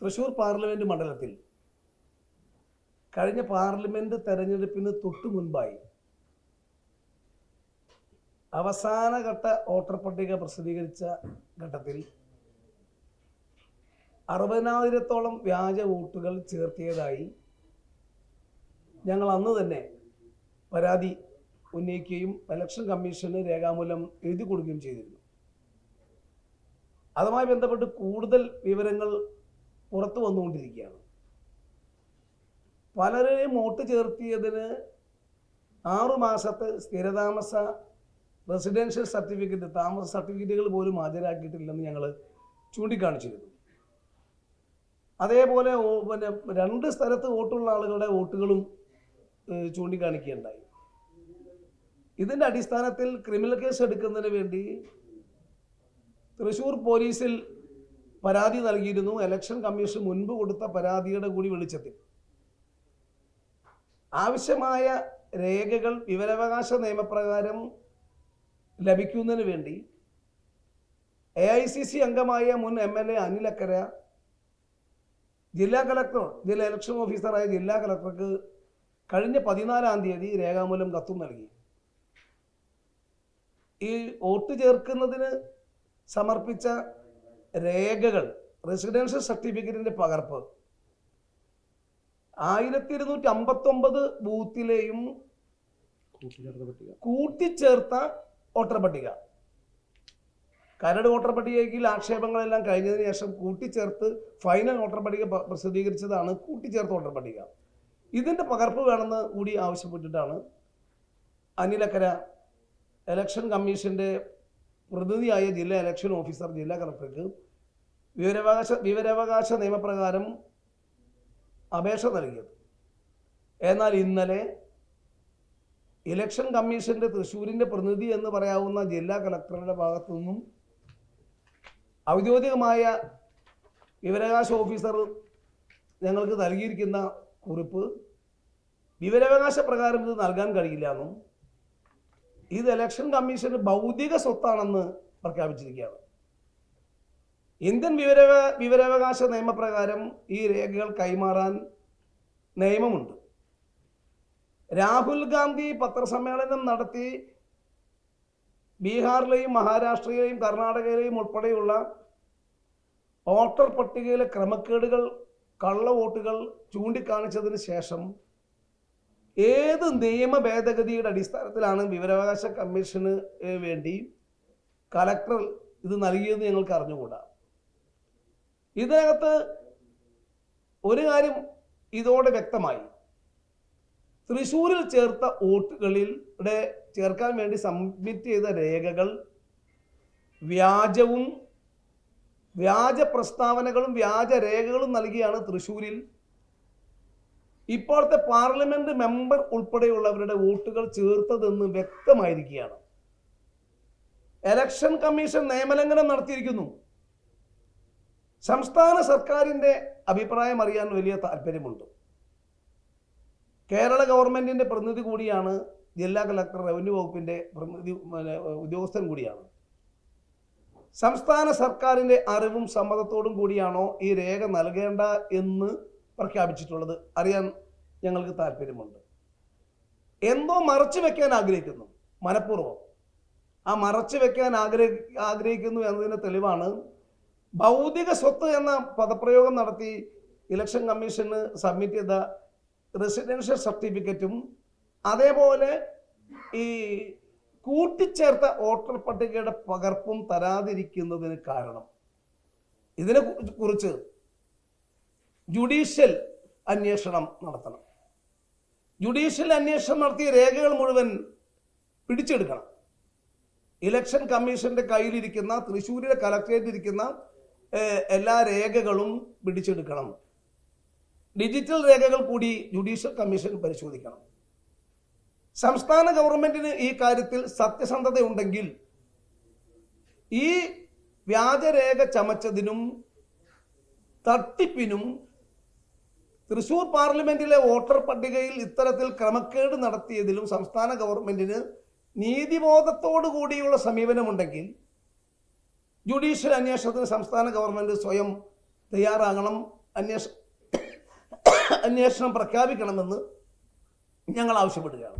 Thrissur parliament മണ്ഡലത്തിൽ കഴിഞ്ഞ parliament തെരഞ്ഞെടുപ്പിന് തൊട്ടു മുൻപായി അവസാനഘട്ട വോട്ടർ പട്ടിക പ്രസിദ്ധീകരിച്ച ഘട്ടത്തിൽ അറുപതിനായിരത്തോളം വ്യാജ വോട്ടുകൾ ചേർത്തിയതായി ഞങ്ങൾ അന്ന് തന്നെ പരാതി ഉന്നയിക്കുകയും ഇലക്ഷൻ കമ്മീഷന് രേഖാമൂലം എഴുതി കൊടുക്കുകയും ചെയ്തിരുന്നു. അതുമായി ബന്ധപ്പെട്ട് കൂടുതൽ വിവരങ്ങൾ പുറത്തു വന്നുകൊണ്ടിരിക്കുകയാണ്. പലരെയും വോട്ട് ചേർത്തിയതിന് ആറു മാസത്തെ സ്ഥിരതാമസ റെസിഡൻഷ്യൽ സർട്ടിഫിക്കറ്റ് താമസ സർട്ടിഫിക്കറ്റുകൾ പോലും ഹാജരാക്കിയിട്ടില്ലെന്ന് ഞങ്ങൾ ചൂണ്ടിക്കാണിച്ചിരുന്നു. അതേപോലെ പിന്നെ രണ്ട് സ്ഥലത്ത് വോട്ടുള്ള ആളുകളുടെ വോട്ടുകളും ചൂണ്ടിക്കാണിക്കുകയുണ്ടായി. ഇതിന്റെ അടിസ്ഥാനത്തിൽ ക്രിമിനൽ കേസ് എടുക്കുന്നതിന് വേണ്ടി തൃശൂർ പോലീസിൽ പരാതി നൽകിയിരുന്നു. ഇലക്ഷൻ കമ്മീഷൻ മുൻപ് കൊടുത്ത പരാതിയുടെ കൂടി വെളിച്ചത്തിൽ. ആവശ്യമായ രേഖകൾ വിവരാവകാശ നിയമപ്രകാരം ലഭിക്കുന്നതിന് വേണ്ടി എ ഐ സി സി അംഗമായ മുൻ എം എൽ എ അനിലക്കര ജില്ലാ കളക്ടർ ജില്ലാ ഇലക്ഷൻ ഓഫീസറായ ജില്ലാ കളക്ടർക്ക് കഴിഞ്ഞ പതിനാലാം തീയതി രേഖാമൂലം കത്തും നൽകി. ഈ വോട്ട് ചേർക്കുന്നതിന് സമർപ്പിച്ച രേഖകൾ റെസിഡൻഷ്യൽ സർട്ടിഫിക്കറ്റിന്റെ പകർപ്പ്. ആയിരത്തി ഇരുന്നൂറ്റി അമ്പത്തൊമ്പത് ബൂത്തിലെയും കൂട്ടിച്ചേർത്ത വോട്ടർ പട്ടിക. കരട് വോട്ടർ പട്ടികയിൽ ആക്ഷേപങ്ങളെല്ലാം കഴിഞ്ഞതിന് ശേഷം കൂട്ടിച്ചേർത്ത് ഫൈനൽ വോട്ടർ പട്ടിക പ്രസിദ്ധീകരിച്ചതാണ് കൂട്ടിച്ചേർത്ത വോട്ടർ പട്ടിക. ഇതിന്റെ പകർപ്പ് വേണമെന്ന് കൂടി ആവശ്യപ്പെട്ടിട്ടാണ് അനിലക്കര ഇലക്ഷൻ കമ്മീഷന്റെ പ്രതിനിധിയായ ജില്ലാ ഇലക്ഷൻ ഓഫീസർ ജില്ലാ കളക്ടർക്ക് വിവരാവകാശ വിവരാവകാശ നിയമപ്രകാരം അപേക്ഷ നൽകിയത്. എന്നാൽ ഇന്നലെ ഇലക്ഷൻ കമ്മീഷന്റെ തൃശ്ശൂരിന്റെ പ്രതിനിധി എന്ന് പറയാവുന്ന ജില്ലാ കളക്ടറുടെ ഭാഗത്തു നിന്നും ഔദ്യോഗികമായ വിവരാവകാശ ഓഫീസർ ഞങ്ങൾക്ക് നൽകിയിരിക്കുന്ന കുറിപ്പ് വിവരാവകാശ പ്രകാരം ഇത് നൽകാൻ കഴിയില്ല എന്നും ഇത് ഇലക്ഷൻ കമ്മീഷൻ ഭൗതിക സ്വത്താണെന്ന് പ്രഖ്യാപിച്ചിരിക്കുകയാണ്. ഇന്ത്യൻ വിവര വിവരാവകാശ നിയമപ്രകാരം ഈ രേഖകൾ കൈമാറാൻ നിയമമുണ്ട്. രാഹുൽ ഗാന്ധി പത്രസമ്മേളനം നടത്തി ബീഹാറിലെയും മഹാരാഷ്ട്രയിലെയും കർണാടകയിലെയും ഉൾപ്പെടെയുള്ള വോട്ടർ പട്ടികയിലെ ക്രമക്കേടുകൾ കള്ള വോട്ടുകൾ ചൂണ്ടിക്കാണിച്ചതിന് ശേഷം ഏത് നിയമ ഭേദഗതിയുടെ അടിസ്ഥാനത്തിലാണ് വിവരാവകാശ കമ്മീഷന് വേണ്ടി കലക്ടർ ഇത് നൽകിയെന്ന് ഞങ്ങൾക്ക് അറിഞ്ഞുകൂടാ. ഇതിനകത്ത് ഒരു കാര്യം ഇതോടെ വ്യക്തമായി. തൃശ്ശൂരിൽ ചേർത്ത വോട്ടുകളിലൂടെ ചേർക്കാൻ വേണ്ടി സബ്മിറ്റ് ചെയ്ത രേഖകൾ വ്യാജവും വ്യാജ പ്രസ്താവനകളും വ്യാജ രേഖകളും നൽകിയാണ് തൃശ്ശൂരിൽ ഇപ്പോഴത്തെ പാർലമെന്റ് മെമ്പർ ഉൾപ്പെടെയുള്ളവരുടെ വോട്ടുകൾ ചേർത്തതെന്ന് വ്യക്തമായിരിക്കുകയാണ്. എലക്ഷൻ കമ്മീഷൻ നിയമലംഘനം നടത്തിയിരിക്കുന്നു. സംസ്ഥാന സർക്കാരിന്റെ അഭിപ്രായം അറിയാൻ വലിയ താല്പര്യമുണ്ട്. കേരള ഗവൺമെന്റിന്റെ പ്രതിനിധി കൂടിയാണ് ജില്ലാ കളക്ടർ റവന്യൂ വകുപ്പിന്റെ പ്രതിനിധി ഉദ്യോഗസ്ഥൻ കൂടിയാണ്. സംസ്ഥാന സർക്കാരിന്റെ അറിവും സമ്മതത്തോടും കൂടിയാണോ ഈ രേഖ നൽകേണ്ട എന്ന് പ്രഖ്യാപിച്ചിട്ടുള്ളത്. അറിയാൻ ഞങ്ങൾക്ക് താല്പര്യമുണ്ട്. എന്തോ മറച്ചു വെക്കാൻ ആഗ്രഹിക്കുന്നു. മനഃപൂർവം. ആ മറച്ചു വെക്കാൻ ആഗ്രഹി ആഗ്രഹിക്കുന്നു എന്നതിന് തെളിവാണ് ഭൗതിക സ്വത്ത് എന്ന പദപ്രയോഗം നടത്തി ഇലക്ഷൻ കമ്മീഷന് സബ്മിറ്റ് ചെയ്ത റെസിഡൻഷ്യൽ സർട്ടിഫിക്കറ്റും അതേപോലെ ഈ കൂട്ടിച്ചേർത്ത വോട്ടർ പട്ടികയുടെ പകർപ്പും തരാതിരിക്കുന്നതിന് കാരണം. ഇതിനെ കുറിച്ച് ജുഡീഷ്യൽ അന്വേഷണം നടത്തണം. ജുഡീഷ്യൽ അന്വേഷണം നടത്തിയ രേഖകൾ മുഴുവൻ പിടിച്ചെടുക്കണം. ഇലക്ഷൻ കമ്മീഷന്റെ കയ്യിലിരിക്കുന്ന തൃശ്ശൂരിലെ കലക്ട്രേറ്റ് ഇരിക്കുന്ന എല്ലാ രേഖകളും പിടിച്ചെടുക്കണം. ഡിജിറ്റൽ രേഖകൾ കൂടി ജുഡീഷ്യൽ കമ്മീഷൻ പരിശോധിക്കണം. സംസ്ഥാന ഗവൺമെന്റിന് ഈ കാര്യത്തിൽ സത്യസന്ധതയുണ്ടെങ്കിൽ ഈ വ്യാജരേഖ ചമച്ചതിനും തട്ടിപ്പിനും തൃശൂർ പാർലമെന്റിലെ വോട്ടർ പട്ടികയിൽ ഇത്തരത്തിൽ ക്രമക്കേട് നടത്തിയതിലും സംസ്ഥാന ഗവൺമെന്റിന് നീതിബോധത്തോടു കൂടിയുള്ള സമീപനമുണ്ടെങ്കിൽ ജുഡീഷ്യൽ അന്വേഷണത്തിന് സംസ്ഥാന ഗവൺമെന്റ് സ്വയം തയ്യാറാകണം അന്വേഷ അന്വേഷണം പ്രഖ്യാപിക്കണമെന്ന് ഞങ്ങൾ ആവശ്യപ്പെടുകയാണ്.